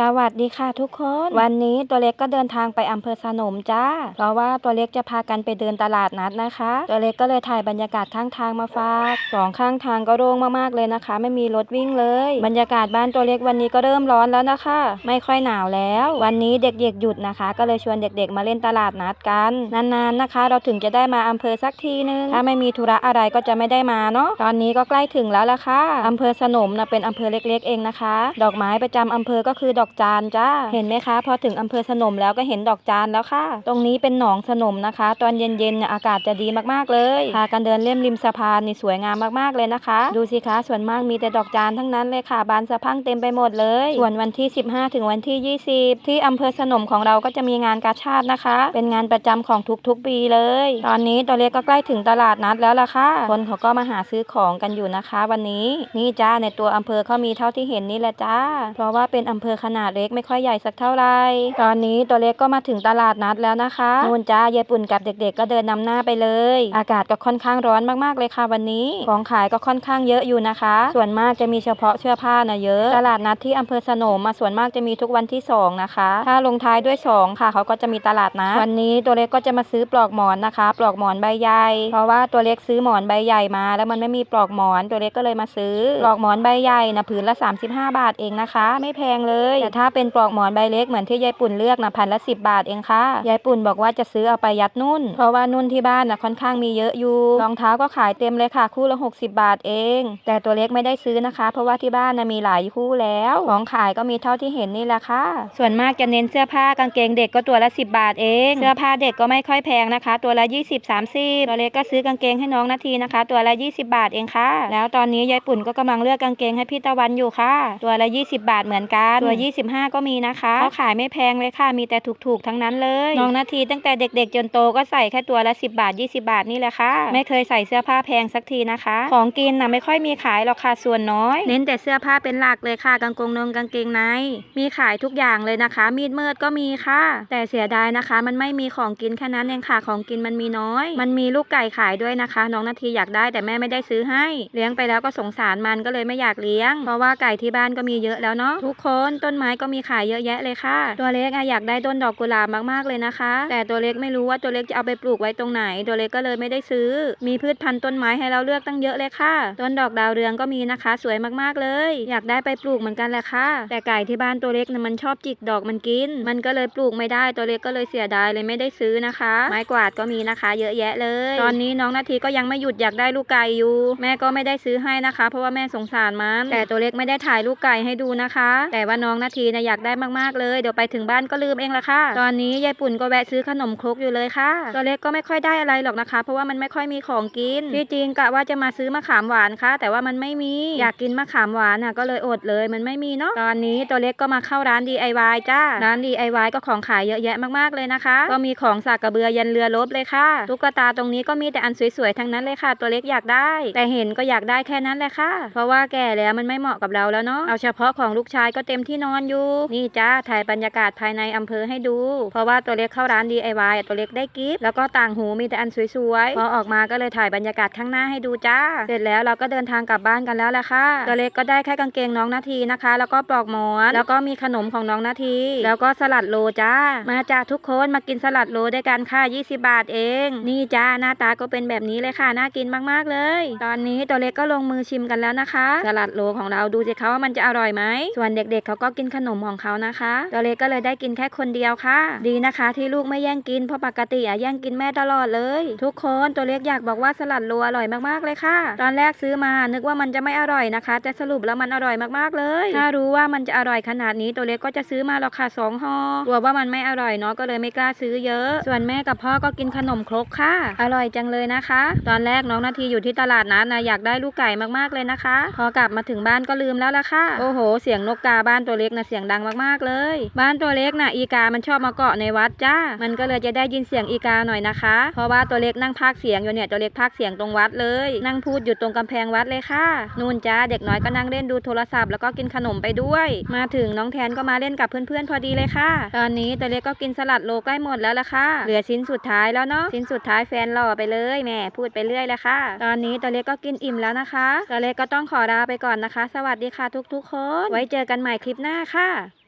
สวัสดีค่ะทุกคน วันนี้ตัวเล็กก็เดินทางไปอำเภอสนมจ้า เพราะว่าตัวเล็กจะพากันไปเดินตลาดนัดนะคะ ตัวเล็กก็เลยถ่ายบรรยากาศข้างทางมาฝากสองข้างทางก็โล่งมากๆเลยนะคะ ไม่มีรถวิ่งเลย บรรยากาศบ้านตัวเล็กวันนี้ก็เริ่มร้อนแล้วนะคะ ไม่ค่อยหนาวแล้ว วันนี้เด็กๆหยุดนะคะ ก็เลยชวนเด็กๆ มาเล่นตลาดนัดกันนานๆนะคะ เราถึงจะได้มาอำเภอสักทีนึงถ้าไม่มีธุระอะไรก็จะไม่ได้มาเนาะตอนนี้ก็ใกล้ถึงแล้วละค่ะอำเภอสนมนะเป็นอำเภอเล็ก ๆ เองนะคะ ดอกไม้ประจำอำเภอก็คือดอกจานจ้า เห็นไหมคะ พอถึงอำเภอสนมแล้วก็เห็นดอกจานแล้วค่ะ ตรงนี้เป็นหนองสนมนะคะ ตอนเย็นๆเนี่ยอากาศจะดีมากๆเลยพากันเดินเล่มริมสะพานนี่สวยงามมากๆเลยนะคะ ดูสิคะส่วนมากมีแต่ดอกจานทั้งนั้นเลยค่ะ บานสะพรั่งเต็มไปหมดเลย ส่วนวันที่ 15 ถึงวันที่ 20 ที่อำเภอสนมของเราก็จะมีงานกาชาตินะคะ เป็นงานประจำของทุกๆปีเลย ตอนนี้ตัวเล็กก็ใกล้ถึงตลาดนัดแล้วล่ะค่ะ คนเขาก็มาหาซื้อของกันอยู่นะคะ วันนี้ นี่จ้าในตัวอำเภอเขามีเท่าที่เห็นนี่แหละจ้า เพราะว่าเป็นอำเภอขนาดเล็กไม่ค่อยใหญ่สักเท่าไหร่ ตอนนี้ตัวเล็กก็มาถึงตลาดนัดแล้วนะคะนู่นจ้ายายปุ่นกับเด็กๆ ก็เดินนำหน้าไปเลย อากาศก็ค่อนข้างร้อนมากๆเลยค่ะวันนี้ ของขายก็ค่อนข้างเยอะอยู่นะคะ ส่วนมากจะมีเฉพาะเสื้อผ้านะเยอะ ตลาดนัดที่อำเภอสนมมาส่วนมากจะมีทุกวันที่สองนะคะ ถ้าลงท้ายด้วยสองค่ะ เขาก็จะมีตลาดนัดวันนี้ตัวเล็กก็จะมาซื้อปลอกหมอนนะคะ ปลอกหมอนใบใหญ่ เพราะว่าตัวเล็กซื้อหมอนใบใหญ่มา แล้วมันไม่มีปลอกหมอนตัวเล็กก็เลยมาซื้อ ปลอกหมอนใบใหญ่นะผืนละ 35 บาทเองนะคะ ไม่แพงเลยแต่ถ้าเป็นปลอกหมอนใบเล็กเหมือนที่ยายปุ่นเลือกนะพันละ10บาทเองค่ะ ยายปุ่นบอกว่าจะซื้อเอาไปยัดนุ่น เพราะว่านุ่นที่บ้านนะค่อนข้างมีเยอะอยู่ รองเท้าก็ขายเต็มเลยค่ะคู่ละ 60 บาทเอง แต่ตัวเล็กไม่ได้ซื้อนะคะ เพราะว่าที่บ้านนะมีหลายคู่แล้ว ของขายก็มีเท่าที่เห็นนี่แหละค่ะ ส่วนมากจะเน้นเสื้อผ้ากางเกงเด็กก็ตัวละ 10 บาทเอง เสื้อผ้าเด็กก็ไม่ค่อยแพงนะคะ ตัวละ 20 30ตัวเล็กก็ซื้อกางเกงให้น้องนาทีนะคะ ตัวละ 20 บาทเองค่ะ แล้วตอนนี้ยายปุ่นก็กำลังเลือกกางเกงให้พี่ตะวันอยู่ค่ะ ตัวละ 20 บาทเหมือนกันตัว25 ก็มีนะคะเขาขายไม่แพงเลยค่ะ มีแต่ถูกๆทั้งนั้นเลยน้องนาทีตั้งแต่เด็กๆ จนโตก็ใส่แค่ตัวละ 10 บาท 20 บาทนี่แหละค่ะ ไม่เคยใส่เสื้อผ้าแพงสักทีนะคะ ของกินนะไม่ค่อยมีขายหรอกค่ะส่วนน้อย เน้นแต่เสื้อผ้าเป็นหลักเลยค่ะกางเกงนงกางเกงในมีขายทุกอย่างเลยนะคะ มีดมืดก็มีค่ะ แต่เสียดายนะคะ มันไม่มีของกินแค่นั้นเองค่ะของกินมันมีน้อย มันมีลูกไก่ขายด้วยนะคะ น้องนาทีอยากได้แต่แม่ไม่ได้ซื้อให้ เลี้ยงไปแล้วก็สงสารมันก็เลยไม่อยากเลี้ยง เพราะว่าไก่ที่บ้านก็มีเยอะแล้วเนาะทุกคนต้นไม้ก็มีขายเยอะแยะเลยค่ะ ตัวเล็กอะอยากได้ต้นดอกกุหลาบมากๆเลยนะคะ แต่ตัวเล็กไม่รู้ว่าตัวเล็กจะเอาไปปลูกไว้ตรงไหน ตัวเล็กก็เลยไม่ได้ซื้อ มีพืชพันธุ์ต้นไม้ให้เราเลือกตั้งเยอะเลยค่ะ ต้นดอกดาวเรืองก็มีนะคะ สวยมากๆเลย อยากได้ไปปลูกเหมือนกันแหละค่ะ แต่ไก่ที่บ้านตัวเล็กนะมันชอบจิกดอกมันกิน มันก็เลยปลูกไม่ได้ตัวเล็กก็เลยเสียดายเลยไม่ได้ซื้อนะคะ ไม้กวาดก็มีนะคะ เยอะแยะเลย ตอนนี้น้องนาทีก็ยังไม่หยุดอยากได้ลูกไก่อยู่ แม่ก็ไม่ได้ซื้อให้นะคะ เพราะว่าแม่สงสารมัน แต่ตัวเล็กไม่ได้ถ่ายลูกไก่ให้ดูนะคะ แต่ว่าน้องนาทีนะอยากได้มากๆเลย เดี๋ยวไปถึงบ้านก็ลืมเองละค่ะ ตอนนี้ยายปุ่นก็แวะซื้อขนมครกอยู่เลยค่ะ ตัวเล็กก็ไม่ค่อยได้อะไรหรอกนะคะ เพราะว่ามันไม่ค่อยมีของกิน ที่จริงกะว่าจะมาซื้อมะขามหวานค่ะ แต่ว่ามันไม่มี อยากกินมะขามหวานอะก็เลยอดเลย มันไม่มีเนาะ ตอนนี้ตัวเล็กก็มาเข้าร้าน DIY จ้า ร้าน DIY ก็ของขายเยอะแยะมากๆเลยนะคะ ก็มีของสากกระเบือยันเรือรบเลยค่ะ ตุ๊กตาตรงนี้ก็มีแต่อันสวยๆทั้งนั้นเลยค่ะ ตัวเล็กอยากได้ แต่เห็นก็อยากได้แค่นั้นแหละค่ะ เพราะว่าแก่แล้วมันไม่เหมาะกับเราแล้วเนาะ เอาเฉพาะของลูกชายก็เต็มที่นอนอยู่ นี่จ้าถ่ายบรรยากาศภายในอำเภอให้ดู เพราะว่าตัวเล็กเข้าร้าน DIY อะตัวเล็กได้กิฟต์แล้วก็ต่างหูมีแต่อันสวยๆ พอออกมาก็เลยถ่ายบรรยากาศข้างหน้าให้ดูจ้า เสร็จแล้วเราก็เดินทางกลับบ้านกันแล้วแหละค่ะ ตัวเล็กก็ได้แค่กางเกงน้องนาทีนะคะ แล้วก็ปลอกหมอน แล้วก็มีขนมของน้องนาที แล้วก็สลัดโลจ้า มาจ้าทุกคนมากินสลัดโลด้วยกันค่ะ 20 บาทเอง นี่จ้าหน้าตาก็เป็นแบบนี้เลยค่ะ น่ากินมากๆเลย ตอนนี้ตัวเล็กก็ลงมือชิมกันแล้วนะคะ สลัดโลของเราดูสิคะว่ามันจะอร่อยไหมส่วนเด็กๆเขาก็กินขนมของเขานะคะตัวเล็กก็เลยได้กินแค่คนเดียวค่ะ ดีนะคะ ที่ลูกไม่แย่งกินเพราะปกติอะแย่งกินแม่ตลอดเลย ทุกคนตัวเล็กอยากบอกว่าสลัดโลอร่อยมากๆเลยค่ะ ตอนแรกซื้อมานึกว่ามันจะไม่อร่อยนะคะ แต่สรุปแล้วมันอร่อยมากๆเลย ถ้ารู้ว่ามันจะอร่อยขนาดนี้ตัวเล็กก็จะซื้อมาหรอกค่ะสองห่อกลัวว่ามันไม่อร่อยเนาะก็เลยไม่กล้าซื้อเยอะ ส่วนแม่กับพ่อก็กินขนมครกค่ะ อร่อยจังเลยนะคะ ตอนแรกน้องนาทีอยู่ที่ตลาดนัดนะอยากได้ลูกไก่มากๆเลยนะคะ พอกลับมาถึงบ้านก็ลืมแล้วละค่ะ โอ้โห เสียงนกกาบ้านตัวเล็กนะเสียงดังมากๆเลย บ้านตัวเล็กนะอีกามันชอบมาเกาะในวัดจ้า มันก็เลยจะได้ยินเสียงอีกาหน่อยนะคะ เพราะว่าตัวเล็กนั่งพากเสียงอยู่เนี่ยตัวเล็กพากเสียงตรงวัดเลย นั่งพูดอยู่ตรงกำแพงวัดเลยค่ะนู่นจ้าเด็กน้อยก็นั่งเล่นดูโทรศัพท์แล้วก็กินขนมไปด้วย มาถึงน้องแทนก็มาเล่นกับเพื่อนๆพอดีเลยค่ะ ตอนนี้ตัวเล็กก็กินสลัดโลใกล้หมดแล้วละค่ะ เหลือชิ้นสุดท้ายแล้วเนาะชิ้นสุดท้ายแฟนหล่อไปเลยแม่พูดไปเรื่อยเลยค่ะ ตอนนี้ตัวเล็กก็กินอิ่มแล้วนะคะตัวเล็กก็ต้องขอลาไปก่อนนะคะ สวัสดีค่ะทุกๆคนไว้เจอกันใหม่คลิปหน้าค่ะ